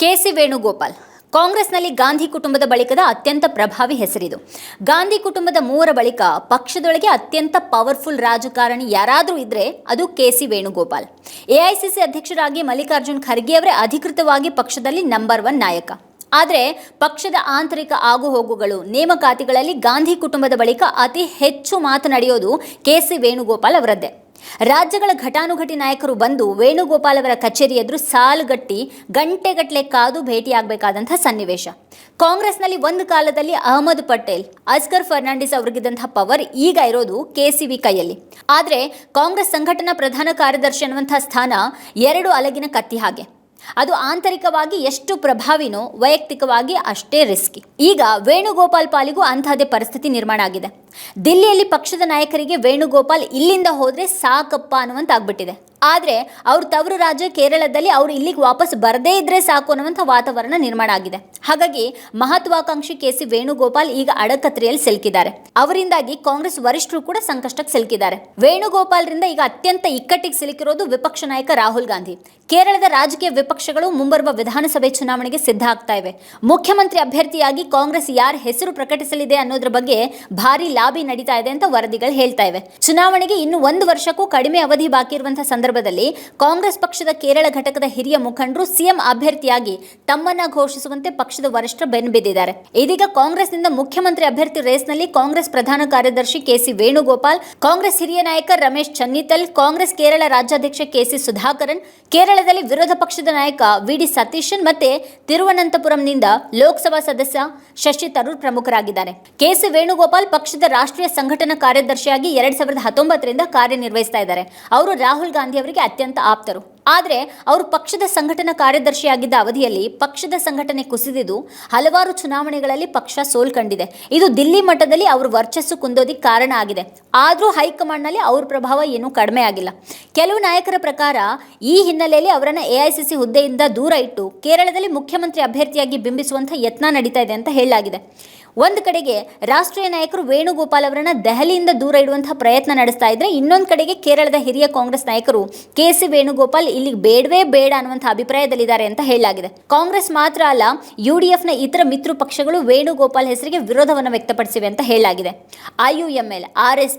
KC Venugopal. ಕಾಂಗ್ರೆಸ್ನಲ್ಲಿ ಗಾಂಧಿ ಕುಟುಂಬದ ಬಳಿಕದ ಅತ್ಯಂತ ಪ್ರಭಾವಿ ಹೆಸರಿದು. ಗಾಂಧಿ ಕುಟುಂಬದ ಮೂವರ ಬಳಿಕ ಪಕ್ಷದೊಳಗೆ ಅತ್ಯಂತ ಪವರ್ಫುಲ್ ರಾಜಕಾರಣಿ ಯಾರಾದರೂ ಇದ್ರೆ ಅದು ಕೆಸಿ ವೇಣುಗೋಪಾಲ್. ಎಐಸಿಸಿ ಅಧ್ಯಕ್ಷರಾಗಿ ಮಲ್ಲಿಕಾರ್ಜುನ್ ಖರ್ಗೆ ಅವರೇ ಅಧಿಕೃತವಾಗಿ ಪಕ್ಷದಲ್ಲಿ ನಂಬರ್ ಒನ್ ನಾಯಕ. ಆದರೆ ಪಕ್ಷದ ಆಂತರಿಕ ಆಗುಹೋಗುಗಳು ನೇಮಕಾತಿಗಳಲ್ಲಿ ಗಾಂಧಿ ಕುಟುಂಬದ ಬಳಿಕ ಅತಿ ಹೆಚ್ಚು ಮಾತನಾಡಿಯೋದು ಕೆಸಿ ವೇಣುಗೋಪಾಲ್ ಅವರದ್ದೇ. ರಾಜ್ಯಗಳ ಘಟಾನುಘಟಿ ನಾಯಕರು ಬಂದು ವೇಣುಗೋಪಾಲ್ ಅವರ ಕಚೇರಿ ಎದುರು ಸಾಲುಗಟ್ಟಿ ಗಂಟೆಗಟ್ಟಲೆ ಕಾದು ಭೇಟಿಯಾಗಬೇಕಾದಂಥ ಸನ್ನಿವೇಶ. ಕಾಂಗ್ರೆಸ್ನಲ್ಲಿ ಒಂದು ಕಾಲದಲ್ಲಿ ಅಹಮದ್ ಪಟೇಲ್ ಅಸ್ಕರ್ ಫರ್ನಾಂಡಿಸ್ ಅವರಿಗಿದ್ದಂತಹ ಪವರ್ ಈಗ ಇರೋದು ಕೆಸಿವಿ ಕೈಯಲ್ಲಿ. ಆದರೆ ಕಾಂಗ್ರೆಸ್ ಸಂಘಟನಾ ಪ್ರಧಾನ ಕಾರ್ಯದರ್ಶಿ ಅನ್ನುವಂಥ ಸ್ಥಾನ ಎರಡು ಅಲಗಿನ ಕತ್ತಿ ಹಾಗೆ. ಅದು ಆಂತರಿಕವಾಗಿ ಎಷ್ಟು ಪ್ರಭಾವಿನೋ ವೈಯಕ್ತಿಕವಾಗಿ ಅಷ್ಟೇ ರಿಸ್ಕಿ ಈಗ ವೇಣುಗೋಪಾಲ್ ಪಾಲಿಗೂ ಅಂತಹದೇ ಪರಿಸ್ಥಿತಿ ನಿರ್ಮಾಣ ಆಗಿದೆ. ದಿಲ್ಲಿಯಲ್ಲಿ ಪಕ್ಷದ ನಾಯಕರಿಗೆ ವೇಣುಗೋಪಾಲ್ ಇಲ್ಲಿಂದ ಹೋದರೆ ಸಾಕಪ್ಪ ಅನ್ನುವಂತ ಆಗ್ಬಿಟ್ಟಿದೆ ಆದರೆ ಅವ್ರ ತವರು ರಾಜ್ಯ ಕೇರಳದಲ್ಲಿ ಅವರು ಇಲ್ಲಿಗೆ ವಾಪಸ್ ಬರದೇ ಇದ್ರೆ ಸಾಕು ಅನ್ನುವಂಥ ವಾತಾವರಣ ನಿರ್ಮಾಣ ಆಗಿದೆ. ಹಾಗಾಗಿ ಮಹತ್ವಾಕಾಂಕ್ಷಿ ಕೆ ಸಿ ವೇಣುಗೋಪಾಲ್ ಈಗ ಅಡಕತ್ರಿಯಲ್ಲಿ ಸಿಲುಕಿದ್ದಾರೆ. ಅವರಿಂದಾಗಿ ಕಾಂಗ್ರೆಸ್ ವರಿಷ್ಠರು ಕೂಡ ಸಂಕಷ್ಟಕ್ಕೆ ಸಿಲುಕಿದ್ದಾರೆ. ವೇಣುಗೋಪಾಲ್ರಿಂದ ಈಗ ಅತ್ಯಂತ ಇಕ್ಕಟ್ಟಿಗೆ ಸಿಲುಕಿರೋದು ವಿಪಕ್ಷ ನಾಯಕ ರಾಹುಲ್ ಗಾಂಧಿ. ಕೇರಳದ ರಾಜಕೀಯ ವಿಪಕ್ಷಗಳು ಮುಂಬರುವ ವಿಧಾನಸಭೆ ಚುನಾವಣೆಗೆ ಸಿದ್ಧ ಆಗ್ತಾ ಇವೆ. ಮುಖ್ಯಮಂತ್ರಿ ಅಭ್ಯರ್ಥಿಯಾಗಿ ಕಾಂಗ್ರೆಸ್ ಯಾರ ಹೆಸರು ಪ್ರಕಟಿಸಲಿದೆ ಅನ್ನೋದ್ರ ಬಗ್ಗೆ ಭಾರಿ ಲಾಬಿ ನಡೀತಾ ಇದೆ ಅಂತ ವರದಿಗಳು ಹೇಳ್ತಾ ಇವೆ. ಚುನಾವಣೆಗೆ ಇನ್ನು ಒಂದು ವರ್ಷಕ್ಕೂ ಕಡಿಮೆ ಅವಧಿ ಬಾಕಿ ಇರುವಂತಹ ಸಂದರ್ಭದಲ್ಲಿ ಕಾಂಗ್ರೆಸ್ ಪಕ್ಷದ ಕೇರಳ ಘಟಕದ ಹಿರಿಯ ಮುಖಂಡರು ಸಿಎಂ ಅಭ್ಯರ್ಥಿಯಾಗಿ ತಮ್ಮನ್ನ ಘೋಷಿಸುವಂತೆ ಪಕ್ಷದ ವರಿಷ್ಠರು ಬೆನ್ಬಿದ್ದಿದ್ದಾರೆ ಇದೀಗ ಕಾಂಗ್ರೆಸ್ನಿಂದ ಮುಖ್ಯಮಂತ್ರಿ ಅಭ್ಯರ್ಥಿ ರೇಸ್ನಲ್ಲಿ ಕಾಂಗ್ರೆಸ್ ಪ್ರಧಾನ ಕಾರ್ಯದರ್ಶಿ ಕೆಸಿ ವೇಣುಗೋಪಾಲ್, ಕಾಂಗ್ರೆಸ್ ಹಿರಿಯ ನಾಯಕ ರಮೇಶ್ ಚನ್ನಿತಲ್, ಕಾಂಗ್ರೆಸ್ ಕೇರಳ ರಾಜ್ಯಾಧ್ಯಕ್ಷ ಕೆಸಿ ಸುಧಾಕರನ್, ಕೇರಳದಲ್ಲಿ ವಿರೋಧ ಪಕ್ಷದ ನಾಯಕ ವಿಡಿ ಸತೀಶನ್ ಮತ್ತೆ ತಿರುವನಂತಪುರಂನಿಂದ ಲೋಕಸಭಾ ಸದಸ್ಯ ಶಶಿ ತರೂರ್ ಪ್ರಮುಖರಾಗಿದ್ದಾರೆ. ಕೆಸಿ ವೇಣುಗೋಪಾಲ್ ಪಕ್ಷದ ರಾಷ್ಟ್ರೀಯ ಸಂಘಟನಾ ಕಾರ್ಯದರ್ಶಿಯಾಗಿ ಎರಡ್ ಸಾವಿರದ ಹತ್ತೊಂಬತ್ತರಿಂದ ಕಾರ್ಯನಿರ್ವಹಿಸ್ತಾ ಇದ್ದಾರೆ. ಅವರು ರಾಹುಲ್ ಗಾಂಧಿ ಅವರಿಗೆ ಅತ್ಯಂತ ಆಪ್ತರು. ಆದರೆ ಅವರು ಪಕ್ಷದ ಸಂಘಟನಾ ಕಾರ್ಯದರ್ಶಿಯಾಗಿದ್ದ ಅವಧಿಯಲ್ಲಿ ಪಕ್ಷದ ಸಂಘಟನೆ ಕುಸಿದಿದ್ದು ಹಲವಾರು ಚುನಾವಣೆಗಳಲ್ಲಿ ಪಕ್ಷ ಸೋಲ್ ಕಂಡಿದೆ. ಇದು ದಿಲ್ಲಿ ಮಟ್ಟದಲ್ಲಿ ಅವ್ರ ವರ್ಚಸ್ಸು ಕುಂದೋದಿಕ್ಕೆ ಕಾರಣ ಆಗಿದೆ. ಆದರೂ ಹೈಕಮಾಂಡ್ನಲ್ಲಿ ಅವ್ರ ಪ್ರಭಾವ ಏನೂ ಕಡಿಮೆ ಆಗಿಲ್ಲ. ಕೆಲವು ನಾಯಕರ ಪ್ರಕಾರ ಈ ಹಿನ್ನೆಲೆಯಲ್ಲಿ ಅವರನ್ನು ಎಐಸಿಸಿ ಹುದ್ದೆಯಿಂದ ದೂರ ಇಟ್ಟು ಕೇರಳದಲ್ಲಿ ಮುಖ್ಯಮಂತ್ರಿ ಅಭ್ಯರ್ಥಿಯಾಗಿ ಬಿಂಬಿಸುವಂಥ ಯತ್ನ ನಡೀತಾ ಇದೆ ಅಂತ ಹೇಳಲಾಗಿದೆ. ಒಂದು ಕಡೆಗೆ ರಾಷ್ಟ್ರೀಯ ನಾಯಕರು ವೇಣುಗೋಪಾಲ್ ಅವರನ್ನು ದೆಹಲಿಯಿಂದ ದೂರ ಇಡುವಂತಹ ಪ್ರಯತ್ನ ನಡೆಸ್ತಾ ಇದ್ರೆ ಇನ್ನೊಂದು ಕಡೆಗೆ ಕೇರಳದ ಹಿರಿಯ ಕಾಂಗ್ರೆಸ್ ನಾಯಕರು ಕೆ ಸಿ ವೇಣುಗೋಪಾಲ್ ಇಲ್ಲಿಗೆ ಬೇಡವೇ ಬೇಡ ಅನ್ನುವಂಥ ಅಭಿಪ್ರಾಯದಲ್ಲಿದ್ದಾರೆ ಅಂತ ಹೇಳಲಾಗಿದೆ. ಕಾಂಗ್ರೆಸ್ ಮಾತ್ರ ಅಲ್ಲ, ಯು ಡಿ ಎಫ್ನ ಇತರ ಮಿತ್ರ ಪಕ್ಷಗಳು ವೇಣುಗೋಪಾಲ್ ಹೆಸರಿಗೆ ವಿರೋಧವನ್ನು ವ್ಯಕ್ತಪಡಿಸಿವೆ ಅಂತ ಹೇಳಲಾಗಿದೆ. IUML R S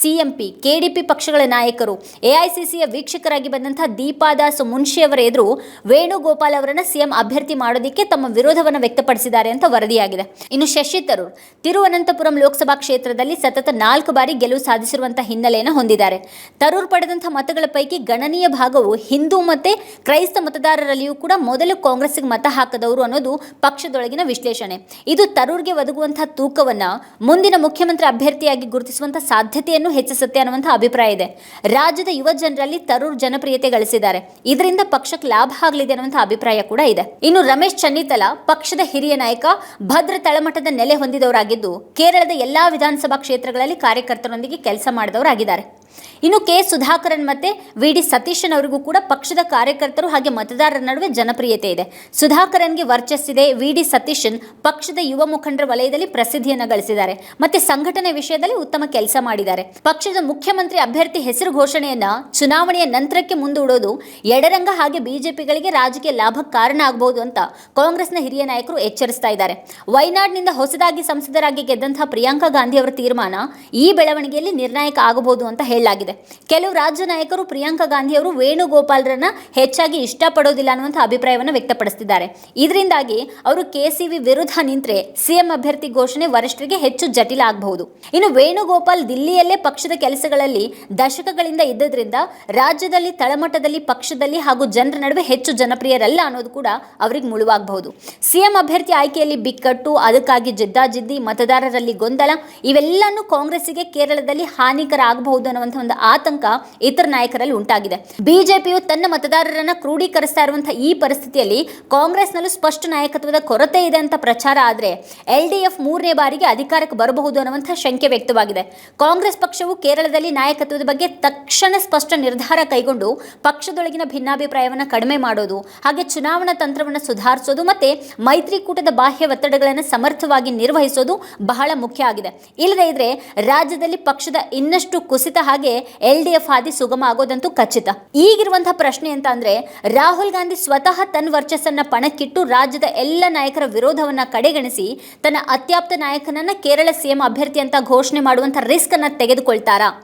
CMP KDP ಪಕ್ಷಗಳ ನಾಯಕರು ಎಐಸಿಸಿಯ ವೀಕ್ಷಕರಾಗಿ ಬಂದಂತಹ ದೀಪಾದಾಸ್ ಮುನ್ಷಿ ಅವರ ಎದುರು ವೇಣುಗೋಪಾಲ್ ಅವರನ್ನು ಸಿಎಂ ಅಭ್ಯರ್ಥಿ ಮಾಡೋದಕ್ಕೆ ತಮ್ಮ ವಿರೋಧವನ್ನು ವ್ಯಕ್ತಪಡಿಸಿದ್ದಾರೆ ಅಂತ ವರದಿಯಾಗಿದೆ. ಇನ್ನು ಶಶಿ ತರೂರ್, ತಿರುವನಂತಪುರಂ ಲೋಕಸಭಾ ಕ್ಷೇತ್ರದಲ್ಲಿ ಸತತ ನಾಲ್ಕು ಬಾರಿ ಗೆಲುವು ಸಾಧಿಸಿರುವಂತಹ ಹಿನ್ನೆಲೆಯನ್ನು ಹೊಂದಿದ್ದಾರೆ. ತರೂರ್ ಪಡೆದಂತಹ ಮತಗಳ ಪೈಕಿ ಗಣನೀಯ ಭಾಗವು ಹಿಂದೂ ಮತ್ತೆ ಕ್ರೈಸ್ತ ಮತದಾರರಲ್ಲಿಯೂ ಕೂಡ ಮೊದಲು ಕಾಂಗ್ರೆಸ್ಗೆ ಮತ ಹಾಕದವರು ಅನ್ನೋದು ಪಕ್ಷದೊಳಗಿನ ವಿಶ್ಲೇಷಣೆ. ಇದು ತರೂರ್ಗೆ ಒದಗುವಂತಹ ತೂಕವನ್ನ ಮುಂದಿನ ಮುಖ್ಯಮಂತ್ರಿ ಅಭ್ಯರ್ಥಿಯಾಗಿ ಗುರುತಿಸುವಂಥ ಸಾಧ್ಯತೆಯನ್ನು ಹೆಚ್ಚಿಸುತ್ತೆ ಅನ್ನುವಂಥ ಅಭಿಪ್ರಾಯ ಇದೆ. ರಾಜ್ಯದ ಯುವ ಜನರಲ್ಲಿ ತರೂರ್ ಜನಪ್ರಿಯತೆ ಗಳಿಸಿದ್ದಾರೆ. ಇದರಿಂದ ಪಕ್ಷಕ್ಕೆ ಲಾಭ ಆಗಲಿದೆ ಅನ್ನುವಂಥ ಅಭಿಪ್ರಾಯ ಕೂಡ ಇದೆ. ಇನ್ನು ರಮೇಶ್ ಚನ್ನಿತಲ, ಪಕ್ಷದ ಹಿರಿಯ ನಾಯಕ, ಭದ್ರ ತಳಮಟ್ಟದ ನೆಲೆ ಹೊಂದಿದವರಾಗಿದ್ದು, ಕೇರಳದ ಎಲ್ಲಾ ವಿಧಾನಸಭಾ ಕ್ಷೇತ್ರಗಳಲ್ಲಿ ಕಾರ್ಯಕರ್ತರೊಂದಿಗೆ ಕೆಲಸ ಮಾಡಿದವರಾಗಿದ್ದಾರೆ. ಇನ್ನು ಕೆ ಸುಧಾಕರನ್ ಮತ್ತೆ ವಿ ಡಿ ಸತೀಶನ್ ಅವರಿಗೂ ಕೂಡ ಪಕ್ಷದ ಕಾರ್ಯಕರ್ತರು ಹಾಗೆ ಮತದಾರರ ನಡುವೆ ಜನಪ್ರಿಯತೆ ಇದೆ. ಸುಧಾಕರನ್ಗೆ ವರ್ಚಸ್ಸಿದೆ ವಿ ಡಿ ಸತೀಶನ್ ಪಕ್ಷದ ಯುವ ಮುಖಂಡರ ವಲಯದಲ್ಲಿ ಪ್ರಸಿದ್ಧಿಯನ್ನು ಗಳಿಸಿದ್ದಾರೆ. ಮತ್ತೆ ಸಂಘಟನೆ ವಿಷಯದಲ್ಲಿ ಉತ್ತಮ ಕೆಲಸ ಮಾಡಿದ್ದಾರೆ. ಪಕ್ಷದ ಮುಖ್ಯಮಂತ್ರಿ ಅಭ್ಯರ್ಥಿ ಹೆಸರು ಘೋಷಣೆಯನ್ನ ಚುನಾವಣೆಯ ನಂತರಕ್ಕೆ ಮುಂದೂಡೋದು ಎಡರಂಗ ಹಾಗೆ ಬಿಜೆಪಿಗಳಿಗೆ ರಾಜಕೀಯ ಲಾಭ ಕಾರಣ ಆಗಬಹುದು ಅಂತ ಕಾಂಗ್ರೆಸ್ನ ಹಿರಿಯ ನಾಯಕರು ಎಚ್ಚರಿಸ್ತಾ ಇದ್ದಾರೆ. ವಯನಾಡ್ನಿಂದ ಹೊಸದಾಗಿ ಸಂಸದರಾಗಿ ಗೆದ್ದಂತಹ ಪ್ರಿಯಾಂಕಾ ಗಾಂಧಿ ಅವರ ತೀರ್ಮಾನ ಈ ಬೆಳವಣಿಗೆಯಲ್ಲಿ ನಿರ್ಣಾಯಕ ಆಗಬಹುದು ಅಂತ ಹೇಳಲಾಗಿದೆ ಕೆಲವು ರಾಜ್ಯ ನಾಯಕರು ಪ್ರಿಯಾಂಕಾ ಗಾಂಧಿ ಅವರು ವೇಣುಗೋಪಾಲ್ರನ್ನ ಹೆಚ್ಚಾಗಿ ಇಷ್ಟಪಡೋದಿಲ್ಲ ಅನ್ನುವಂಥ ಅಭಿಪ್ರಾಯವನ್ನು ವ್ಯಕ್ತಪಡಿಸಿದ್ದಾರೆ ಇದರಿಂದಾಗಿ ಅವರು ಕೆಸಿವಿ ವಿರುದ್ಧ ನಿಂತರೆ ಸಿಎಂ ಅಭ್ಯರ್ಥಿ ಘೋಷಣೆ ವರಿಷ್ಠರಿಗೆ ಹೆಚ್ಚು ಜಟಿಲ ಆಗಬಹುದು. ಇನ್ನು ವೇಣುಗೋಪಾಲ್ ದಿಲ್ಲಿಯಲ್ಲೇ ಪಕ್ಷದ ಕೆಲಸಗಳಲ್ಲಿ ದಶಕಗಳಿಂದ ಇದ್ದದ್ರಿಂದ ರಾಜ್ಯದಲ್ಲಿ ತಳಮಟ್ಟದಲ್ಲಿ ಪಕ್ಷದಲ್ಲಿ ಹಾಗೂ ಜನರ ನಡುವೆ ಹೆಚ್ಚು ಜನಪ್ರಿಯರಲ್ಲ ಅನ್ನೋದು ಕೂಡ ಅವರಿಗೆ ಮುಳುವಾಗಬಹುದು. ಸಿಎಂ ಅಭ್ಯರ್ಥಿ ಆಯ್ಕೆಯಲ್ಲಿ ಬಿಕ್ಕಟ್ಟು, ಅದಕ್ಕಾಗಿ ಜಿದ್ದಾಜಿದ್ದಿ, ಮತದಾರರಲ್ಲಿ ಗೊಂದಲ ಇವೆಲ್ಲನೂ ಕಾಂಗ್ರೆಸ್ಸಿಗೆ ಕೇರಳದಲ್ಲಿ ಹಾನಿಕರ ಆಗಬಹುದು ಅನ್ನುವಂಥ ಒಂದು ಆತಂಕ ಇತರ ನಾಯಕರಲ್ಲಿ ಉಂಟಾಗಿದೆ. ಬಿಜೆಪಿಯು ತನ್ನ ಮತದಾರರನ್ನ ಕ್ರೋಢೀಕರಿಸ್ತಾ ಇರುವಂತಹ ಈ ಪರಿಸ್ಥಿತಿಯಲ್ಲಿ ಕಾಂಗ್ರೆಸ್ನಲ್ಲೂ ಸ್ಪಷ್ಟ ನಾಯಕತ್ವದ ಕೊರತೆ ಇದೆ ಅಂತ ಪ್ರಚಾರ ಆದರೆ ಎಲ್ ಡಿ ಮೂರನೇ ಬಾರಿಗೆ ಅಧಿಕಾರಕ್ಕೆ ಬರಬಹುದು ಅನ್ನುವಂಥ ಶಂಕೆ ವ್ಯಕ್ತವಾಗಿದೆ. ಕಾಂಗ್ರೆಸ್ ಪಕ್ಷವು ಕೇರಳದಲ್ಲಿ ನಾಯಕತ್ವದ ಬಗ್ಗೆ ತಕ್ಷಣ ಸ್ಪಷ್ಟ ನಿರ್ಧಾರ ಕೈಗೊಂಡು ಪಕ್ಷದೊಳಗಿನ ಭಿನ್ನಾಭಿಪ್ರಾಯವನ್ನು ಕಡಿಮೆ ಮಾಡೋದು, ಹಾಗೆ ಚುನಾವಣಾ ತಂತ್ರವನ್ನು ಸುಧಾರಿಸೋದು ಮತ್ತೆ ಮೈತ್ರಿಕೂಟದ ಬಾಹ್ಯ ಒತ್ತಡಗಳನ್ನು ಸಮರ್ಥವಾಗಿ ನಿರ್ವಹಿಸೋದು ಬಹಳ ಮುಖ್ಯ ಆಗಿದೆ. ಇಲ್ಲದೇ ಇದ್ರೆ ರಾಜ್ಯದಲ್ಲಿ ಪಕ್ಷದ ಇನ್ನಷ್ಟು ಕುಸಿತ ಹಾಗೆ ಹಾಗೆ ಎಲ್ ಡಿ ಎಫ್ ಹಾದಿ ಸುಗಮ ಆಗೋದಂತೂ ಖಚಿತ. ಈಗಿರುವಂತಹ ಪ್ರಶ್ನೆ ಅಂತ ಅಂದ್ರೆ, ರಾಹುಲ್ ಗಾಂಧಿ ಸ್ವತಃ ತನ್ನ ವರ್ಚಸ್ಸನ್ನ ಪಣಕ್ಕಿಟ್ಟು ರಾಜ್ಯದ ಎಲ್ಲ ನಾಯಕರ ವಿರೋಧವನ್ನ ಕಡೆಗಣಿಸಿ ತನ್ನ ಅತ್ಯಾಪ್ತ ನಾಯಕನನ್ನ ಕೇರಳ ಸಿಎಂ ಅಭ್ಯರ್ಥಿ ಅಂತ ಘೋಷಣೆ ಮಾಡುವಂತ ರಿಸ್ಕ್ ಅನ್ನ ತೆಗೆದುಕೊಳ್ತಾರಾ?